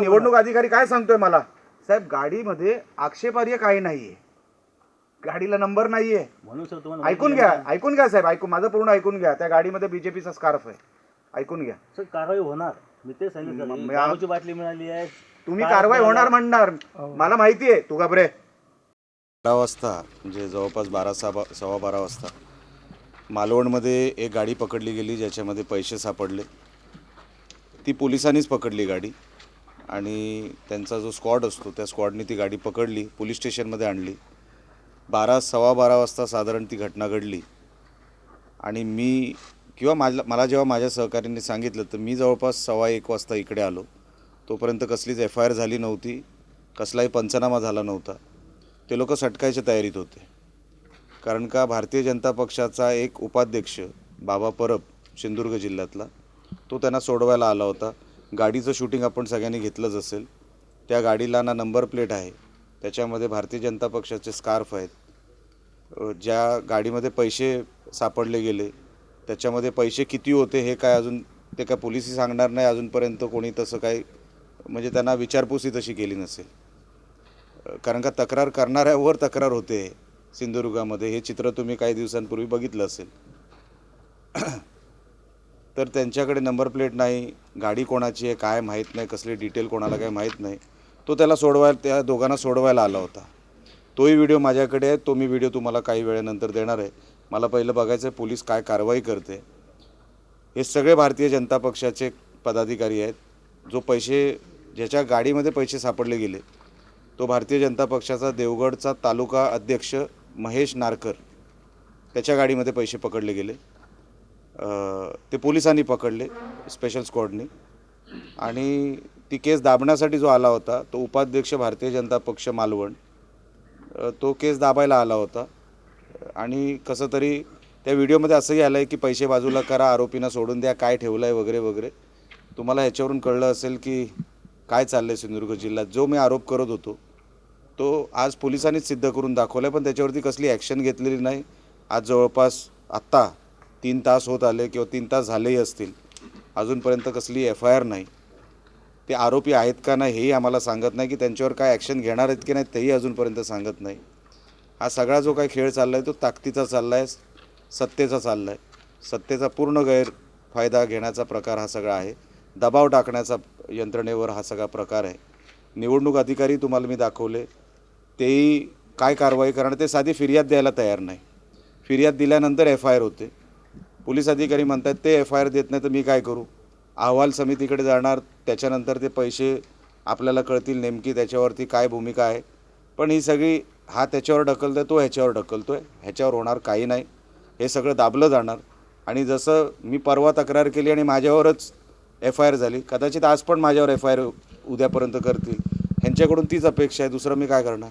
निवडणूक अधिकारी काय सांगतोय मला? साहेब गाडीमध्ये आक्षेपार्ह काही नाहीये. गाडीला नंबर नाहीये. म्हणून सर तुम्हाला ऐकून घ्या ऐकून घ्या साहेब ऐकून माझं पूर्ण ऐकून घ्या. त्या गाडीमध्ये बीजेपीचा स्कार्फ आहे. ऐकून घ्या. सर कारवाई होणार. मी ते सांगितलं. म- दारूची बाटली मिळाली आहे. तुम्ही कार कारवाई. होणार म्हणणार. मला माहिती आहे. तू घाबरे. बारा वाजता म्हणजे जवळपास बारा सहा सव्वा बारा वाजता मालवणमध्ये एक गाडी पकडली गेली ज्याच्यामध्ये पैसे सापडले. ती पोलिसांनीच पकडली गाडी. आणि त्यांचा जो स्क्वॉड असतो त्या स्क्वॉडने ती गाडी पकडली पोलीस स्टेशनमध्ये आणली. बारा सव्वा बारा वाजता साधारण ती घटना घडली. आणि मी किंवा माझ्या मला जेव्हा माझ्या सहकाऱ्यांनी सांगितलं तर मी जवळपास सव्वा एक वाजता इकडे आलो. तोपर्यंत कसलीच एफ आय आर झाली नव्हती. कसलाही पंचनामा झाला नव्हता. ते लोक सटकायच्या तयारीत होते. कारण का भारतीय जनता पक्षाचा एक उपाध्यक्ष बाबा परब सिंधुदुर्ग जिल्ह्यातला तो त्यांना सोडवायला आला होता. गाडीचं शूटिंग आपण सगळ्यांनी घेतलंच असेल. त्या गाडीला ना नंबर प्लेट आहे. त्याच्यामध्ये भारतीय जनता पक्षाचे स्कार्फ आहेत. ज्या गाडीमध्ये पैसे सापडले गेले त्याच्यामध्ये पैसे किती होते हे काय अजून ते काय पोलिसही सांगणार नाही अजूनपर्यंत कोणी तसं काही म्हणजे त्यांना विचारपूसही तशी केली नसेल. कारण का तक्रार करणाऱ्यावर तक्रार होते सिंधुदुर्गामध्ये. हे चित्र तुम्ही काही दिवसांपूर्वी बघितलं असेल. तर त्यांच्याकडे नंबर प्लेट नाही गाडी कोणाची आहे काय माहीत नाही कसली डिटेल कोणाला काय माहीत नाही. तो त्याला सोडवायला त्या दोघांना सोडवायला आला होता. तोही व्हिडिओ माझ्याकडे आहे तो मी व्हिडिओ तुम्हाला काही वेळेनंतर देणार आहे. मला पहिलं बघायचं आहे पोलीस काय कारवाई करते. हे सगळे भारतीय जनता पक्षाचे पदाधिकारी आहेत. जो पैसे ज्याच्या गाडीमध्ये पैसे सापडले गेले तो भारतीय जनता पक्षाचा देवगडचा तालुका अध्यक्ष महेश नारकर त्याच्या गाडीमध्ये पैसे पकडले गेले. ते पोलिसांनी पकडले स्पेशल स्क्वॉडनी आणि ती केस दाबण्यासाठी जो आला होता तो उपाध्यक्ष भारतीय जनता पक्ष मालवण तो केस दाबायला आला होता. आणि कसं तरी त्या व्हिडिओमध्ये असंही आलं आहे की पैसे बाजूला करा आरोपींना सोडून द्या काय ठेवलं आहे वगैरे वगैरे. तुम्हाला ह्याच्यावरून कळलं असेल की काय चाललं आहे सिंधुदुर्ग जिल्ह्यात. जो मी आरोप करत होतो तो आज पोलिसांनीच सिद्ध करून दाखवला आहे पण त्याच्यावरती कसली ॲक्शन घेतलेली नाही. आज जवळपास आत्ता तीन तास होत आले किंवा तीन तास झालेही असतील. अजूनपर्यंत कसली एफ आय आर नाही. ते आरोपी आहेत का नाही हेही आम्हाला सांगत नाही की त्यांच्यावर काय ॲक्शन घेणार आहेत की नाही तेही अजूनपर्यंत सांगत नाही. हा सगळा जो काही खेळ चालला आहे तो ताकदीचा चालला आहे सत्तेचा चालला आहे सत्तेचा पूर्ण गैरफायदा घेण्याचा प्रकार हा सगळा आहे. दबाव टाकण्याचा यंत्रणेवर हा सगळा प्रकार आहे. निवडणूक अधिकारी तुम्हाला मी दाखवले. तेही काय कारवाई करणार ते साधी फिर्याद द्यायला तयार नाही. फिर्याद दिल्यानंतर एफ आय आर होते. पोलीस अधिकारी म्हणतात ते एफ आय आर देत नाही तर मी काय करू? अहवाल समितीकडे जाणार त्याच्यानंतर ते पैसे आपल्याला कळतील नेमकी त्याच्यावरती काय भूमिका आहे. पण ही सगळी हा त्याच्यावर ढकलतोय तो ह्याच्यावर ढकलतो आहे ह्याच्यावर होणार काही नाही. हे सगळं दाबलं जाणार. आणि जसं मी परवा तक्रार केली आणि माझ्यावरच एफ आय आर झाली कदाचित आज पण माझ्यावर एफ आय आर उद्यापर्यंत करतील. ह्यांच्याकडून तीच अपेक्षा आहे दुसरं मी काय करणार?